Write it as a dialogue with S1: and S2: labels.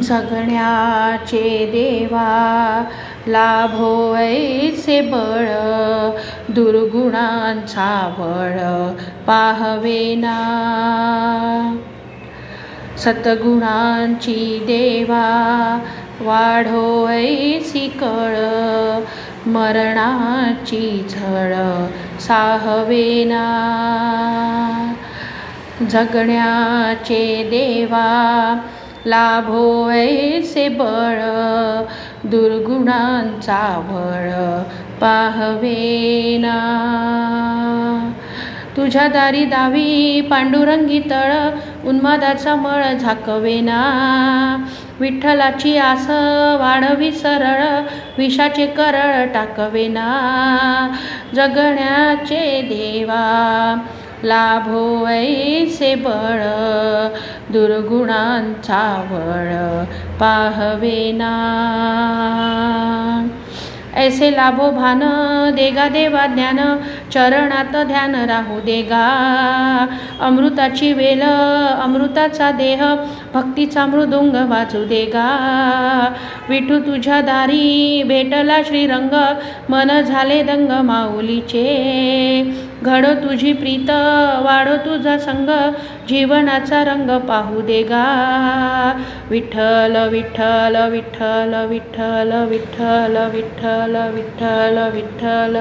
S1: जगण्याचे देवा लाभो ऐसे बळ दुर्गुणांचा बळ पाहवेना सतगुणांची देवा वाढो ऐसी कळ मरणाची झळ साहवेना जगण्याचे देवा लाभो ऐसे बळ दुर्गुणांचा वळ पाहवेना तुझ्या दारी दावी पांडुरंगी तळ उन्मादाचा मळ झाकवेना विठ्ठलाची आस वाढवी सरळ विषाचे करळ टाकवेना जगण्याचे देवा लाभो ऐसे बळ. दुर्गुणांचा वळ पाहवेना ऐसे लाभो भान देगा देवा ज्ञान चरणात ध्यान राहू देगा. अमृताची वेल अमृताचा देह भक्तीचा मृदुंग वाजू देगा. विठू तुझ्या दारी भेटला श्रीरंग मन झाले दंग माऊलीचे. घडो तुझी प्रीत वाढो तुझा संग जीवनाचा रंग पाहू देगा. विठ्ठल विठ्ठल विठ्ठल विठ्ठल विठ्ठल विठ्ठल विठ्ठल विठ्ठल